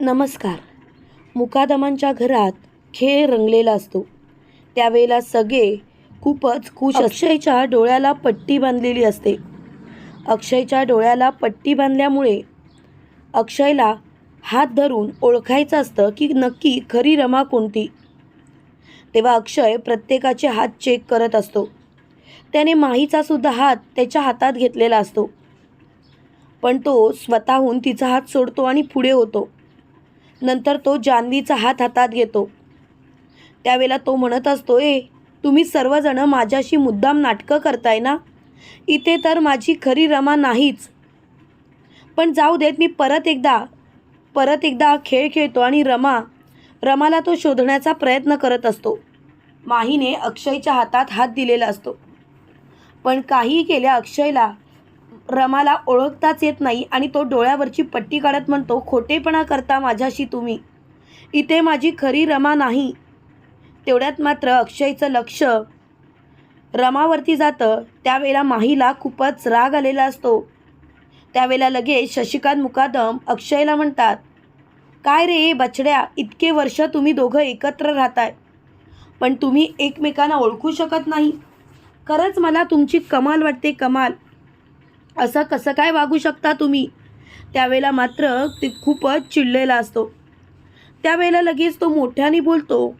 नमस्कार. मुकादमांच्या घरात खेळ रंगलेला असतो. त्यावेळेला सगळे खूपच खुश अक्षयच्या डोळ्याला पट्टी बांधलेली असते. अक्षयच्या डोळ्याला पट्टी बांधल्यामुळे अक्षयला हात धरून ओळखायचं असतं की नक्की खरी रमा कोणती. तेव्हा अक्षय प्रत्येकाचे हात चेक करत असतो. त्याने माहीचासुद्धा हात त्याच्या हातात घेतलेला असतो. पण तो स्वतःहून तिचा हात सोडतो आणि पुढे होतो. नंतर तो जान्हवीचा हात हातात घेतो. त्यावेळेला तो म्हणत असतो ए तुम्ही सर्वजण माझ्याशी मुद्दाम नाटकं करताय ना? इथे तर माझी खरी रमा नाहीच. पण जाऊ देत मी परत एकदा परत एकदा खेळ खेळतो आणि रमा रमाला तो शोधण्याचा प्रयत्न करत असतो. माहीने अक्षयच्या हातात हात दिलेला असतो. पण काही केल्या अक्षयला रमाला ओळखताच येत नाही आणि तो डोळ्यावरची पट्टी काढत म्हणतो खोटेपणा करता माझ्याशी तुम्ही. इथे माझी खरी रमा नाही. तेवढ्यात मात्र अक्षयचं लक्ष रमावरती जातं. त्यावेळेला माहीला खूपच राग आलेला असतो. त्यावेळेला लगेच शशिकांत मुकादम अक्षयला म्हणतात काय रे बछड्या इतके वर्ष तुम्ही दोघं एकत्र राहताय. पण तुम्ही एकमेकांना ओळखू शकत नाही. खरंच मला तुमची कमाल वाटते कमाल. असं कसं काय वागू शकता तुम्ही? त्यावेळेला मात्र ते खूपच चिडलेला असतो. त्यावेळेला लगेच तो मोठ्याने बोलतो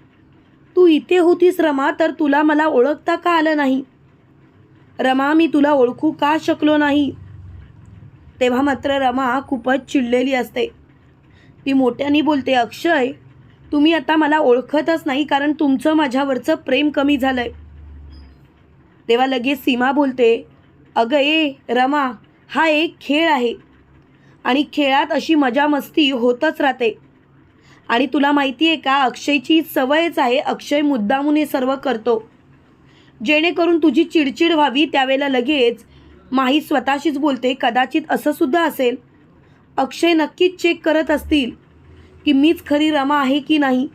तू इथे होतीस रमा तर तुला मला ओळखता का आलं नाही? रमा मी तुला ओळखू का शकलो नाही? तेव्हा मात्र रमा खूपच चिडलेली असते. ती मोठ्याने बोलते अक्षय तुम्ही आता मला ओळखतच नाही कारण तुमचं माझ्यावरचं प्रेम कमी झालं आहे तेव्हा लगेच सीमा बोलते अगं ए रमा हा एक खेळ आहे. आणि खेळात अशी मजा मस्ती होतच राहते. आणि तुला माहिती आहे का अक्षयची सवयच आहे अक्षय मुद्दामून हे सर्व करतो. जेणेकरून तुझी चिडचिड व्हावी त्यावेळेला लगेच माही स्वतःशीच बोलते कदाचित असं सुद्धा असेल. अक्षय नक्कीच चेक करत असतील की मीच खरी रमा आहे की नाही.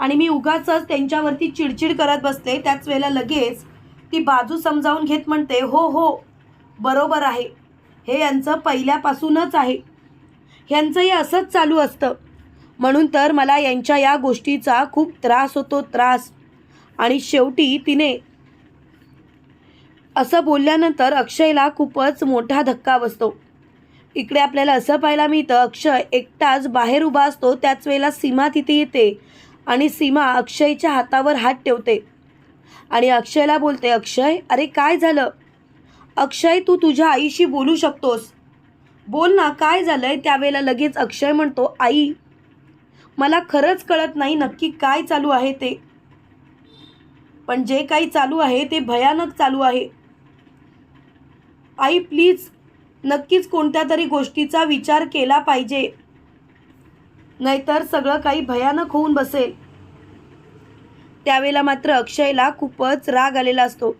आणि मी उगाचच त्यांच्यावरती चिडचिड करत बसते त्याच वेळेला लगेच ती बाजू समजावून घेत म्हणते हो हो बरोबर आहे. हे यांचं पहिल्यापासूनच आहे. ह्यांचंही असंच चालू असतं. म्हणून तर मला यांच्या या गोष्टीचा खूप त्रास होतो त्रास. आणि शेवटी तिने असं बोलल्यानंतर अक्षयला खूपच मोठा धक्का बसतो. इकडे आपल्याला असं पाहायला मिळतं अक्षय एकटाच बाहेर उभा असतो त्याच वेळेला सीमा तिथे येते आणि सीमा अक्षयच्या हातावर हात ठेवते. आणि अक्षयला बोलते अक्षय अरे काय झालं? अक्षय तू तुझ्या आईशी बोलू शकतोस. बोल ना काय झालंय? त्यावेळेला लगेच अक्षय म्हणतो आई मला खरंच कळत नाही नक्की काय चालू आहे ते. पण जे काही चालू आहे ते भयानक चालू आहे. आई प्लीज नक्कीच कोणत्या तरी गोष्टीचा विचार केला पाहिजे. नाहीतर सगळं काही भयानक होऊन बसेल. त्यावेळेला मात्र अक्षयला खूपच राग आलेला असतो.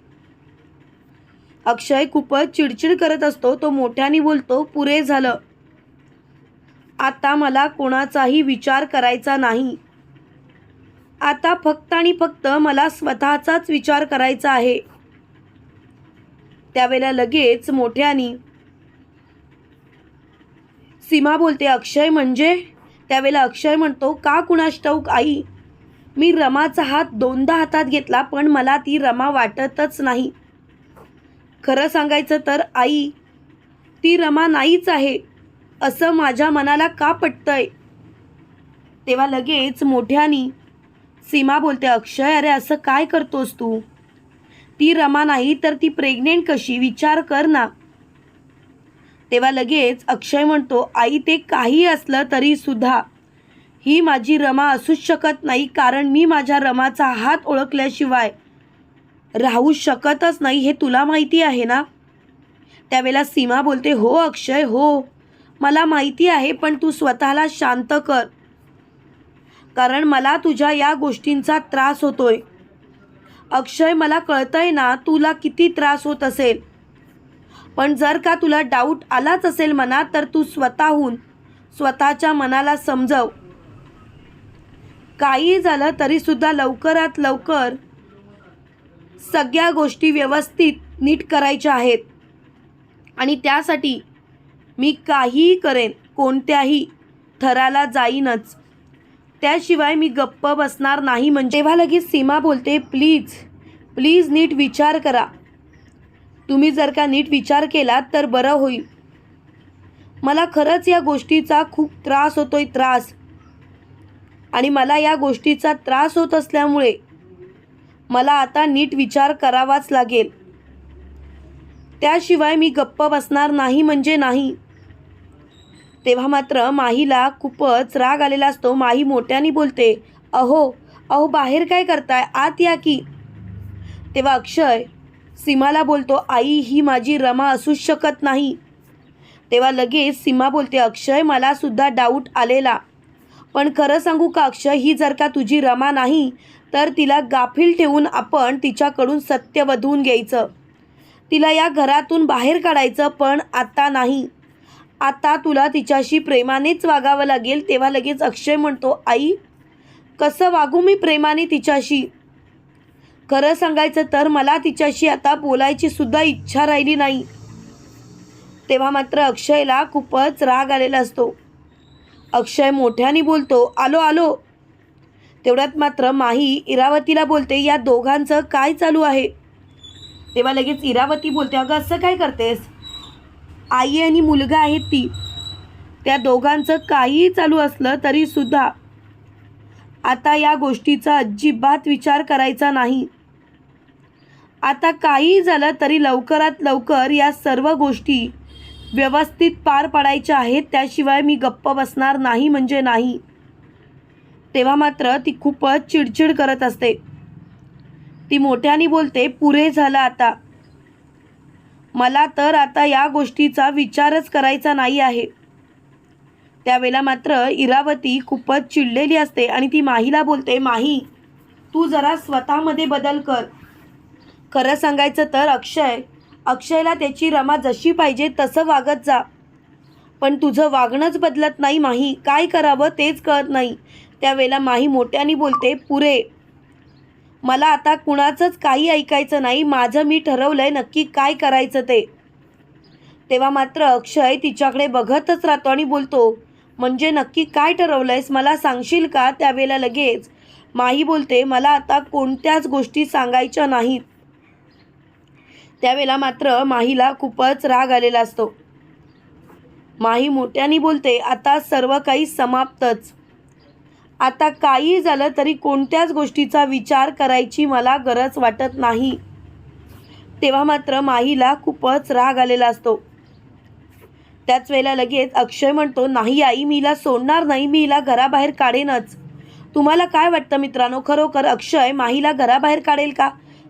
अक्षय खूपच चिडचिड करत असतो. तो मोठ्याने बोलतो पुरे झालं. आता मला कोणाचाही विचार करायचा नाही. आता फक्त आणि फक्त मला स्वतःचाच विचार करायचा आहे. त्यावेळेला लगेच मोठ्याने सीमा बोलते अक्षय म्हणजे? त्यावेळेला अक्षय म्हणतो का कुणास ठाऊक आई? मी रमाचा हात दोनदा हातात घेतला पण मला ती रमा वाटतच नाही. खरं सांगायचं तर आई ती रमा नाहीच आहे असं माझ्या मनाला का पटतंय? तेव्हा लगेच मोठ्यानी सीमा बोलते अक्षय अरे असं काय करतोस तू? ती रमा नाही तर ती प्रेग्नेंट कशी? विचार कर ना. तेव्हा लगेच अक्षय म्हणतो आई ते काही असलं तरी सुद्धा ही माझी रमा असूच शकत नाही कारण मी माझ्या रमाचा हात ओळखल्याशिवाय राहू शकतच नाही हे तुला माहिती आहे ना? त्यावेळेला सीमा बोलते हो अक्षय हो. मला माहिती आहे पण तू स्वतःला शांत कर. कारण मला तुझ्या या गोष्टींचा त्रास होतोय. अक्षय मला कळतंय ना तुला किती त्रास होत असेल. पण जर का तुला डाऊट आलाच असेल मनात तर तू स्वतःहून स्वतःच्या मनाला समजव. काही झालं तरीसुद्धा लवकरात लवकर सगळ्या गोष्टी व्यवस्थित नीट करायच्या आहेत. आणि त्यासाठी मी काहीही करेन कोणत्याही थराला जाईनच. त्याशिवाय मी गप्प बसणार नाही. म्हणजे तेव्हा लगेच सीमा बोलते प्लीज प्लीज नीट विचार करा. तुम्ही जर का नीट विचार केलात तर बरं होईल. मला खरंच या गोष्टीचा खूप त्रास होतोय त्रास. आणि मला या गोष्टीचा त्रास होत असल्यामुळे मला आता नीट विचार करावाच लागेल. त्याशिवाय मी गप्प बसणार नाही म्हणजे नाही. तेव्हा मात्र माहीला खूपच राग आलेला असतो. माही मोठ्याने बोलते अहो अहो बाहेर काय करताय? आत या की. तेव्हा अक्षय सीमाला बोलतो आई ही माझी रमा असूच शकत नाही. तेव्हा लगेच सीमा बोलते अक्षय मला सुद्धा डाऊट आलेला. पण खरं सांगू का अक्षय ही जर का तुझी रमा नाही तर तिला गाफील ठेवून आपण तिच्याकडून सत्य वधवून घ्यायचं. तिला या घरातून बाहेर काढायचं पण आता नाही. आता तुला तिच्याशी प्रेमानेच वागावं लागेल तेव्हा लगेच अक्षय म्हणतो आई कसं वागू मी प्रेमाने तिच्याशी? खरं सांगायचं तर मला तिच्याशी आता बोलायची सुद्धा इच्छा राहिली नाही. तेव्हा मात्र अक्षयला खूपच राग आलेला असतो. अक्षय मोठ्याने बोलतो आलो आलो. तेवढ्यात मात्र माही इरावतीला बोलते या दोघांचं काय चालू आहे? तेव्हा लगेच इरावती बोलते अगं असं काय करतेस? आई आणि मुलगा आहेत ती. त्या दोघांचं काहीही चालू असलं तरी सुद्धा आता या गोष्टीचा अजिबात विचार करायचा नाही. आता काही झालं तरी लवकरात लवकर या सर्व गोष्टी व्यवस्थित पार पाडायच्या आहेत त्याशिवाय मी गप्प बसणार नाही म्हणजे नाही. तेव्हा मात्र ती खूपच चिडचिड करत असते. ती मोठ्याने बोलते पुरे झालं आता. मला तर आता या गोष्टीचा विचारच करायचा नाही आहे. त्यावेळेला मात्र इरावती खूपच चिडलेली असते आणि ती माहीला बोलते माही तू जरा स्वतःमध्ये बदल कर. खरं सांगायचं तर अक्षय अक्षयला त्याची रमा जशी पाहिजे तसं वागत जा. पण तुझं वागणंच बदलत नाही माही. काय करावं तेच कळत नाही. त्यावेळेला माही मोठ्याने बोलते पुरे मला आता कुणाचंच काही ऐकायचं नाही. माझं मी ठरवलं आहे नक्की काय करायचं ते. तेव्हा मात्र अक्षय तिच्याकडे बघतच राहतो आणि बोलतो म्हणजे नक्की काय ठरवलं आहेस मला सांगशील का? त्यावेळेला लगेच माही बोलते मला आता कोणत्याच गोष्टी सांगायच्या नाहीत. त्यावेळेला मात्र माहीला खूपच राग आलेला असतो. माही मोठ्याने बोलते आता सर्व काही समाप्तच. आता काही झालं तरी कोणत्याच गोष्टीचा विचार करायची मला गरज वाटत नाही. तेव्हा मात्र माहीला खूपच राग आलेला असतो. त्याच वेळेला लगेच अक्षय म्हणतो नाही आई मी हिला सोडणार नाही मी हिला घराबाहेर काढेनच. तुम्हाला काय वाटतं मित्रांनो? खरोखर अक्षय माहीला घराबाहेर काढेल का?